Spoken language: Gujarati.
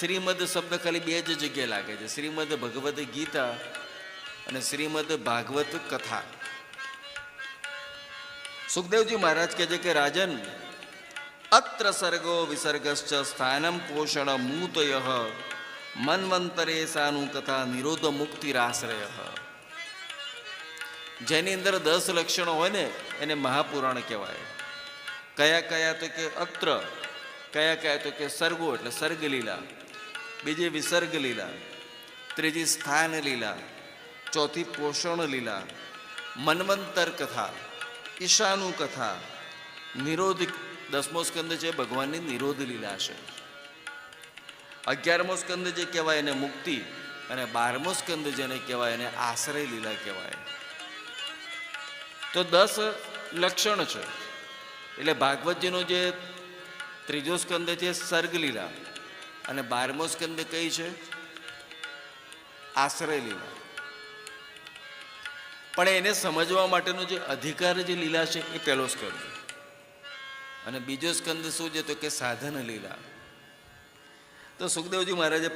શ્રીમદ શબ્દ ખાલી બે જ જગ્યાએ લાગે છે. શ્રીમદ ભગવદ્ ગીતા અને શ્રીમદ ભાગવત કથા. સુખદેવજી મહારાજ કહે છે કે, રાજન, અત્ર સર્ગો વિસર્ગશ્ચ સ્થાનમ પોષણ મૂતય, મનવંતરે સાનું કથા નિરોધ મુક્તિરાશ્રય. જેની અંદર દસ લક્ષણો હોય ને, એને મહાપુરાણ કહેવાય. કયા કયા તો કે અત્ર કયા કયા તો કે સર્ગો એટલે સર્ગ લીલા બીજી વિસર્ગ લીલા ત્રીજી સ્થાન લીલા ચોથી પોષણ લીલા મનવંતર કથા. ઈશાનુ કથા. નિરોધ દસમો સ્કંદ છે, ભગવાનની નિરોધ લીલા છે. અગિયારમો સ્કંદ જે કહેવાય એને મુક્તિ અને બારમો સ્કંદ જેને કહેવાય એને આશ્રય લીલા કહેવાય. તો દસ લક્ષણ છે. એટલે ભાગવતજીનો જે ત્રીજો સ્કંદ છે સર્ગલીલા અને બારમો સ્કંદ કઈ છે? આશ્રય લીલા પણ એને સમજવા માટેનો જે અધિકાર જે લીલા છે એ પહેલો સ્કંદ. અને બીજો સ્કંદ શું છે તો કે સાધન લીલા તો સુખદેવજી મહારાજે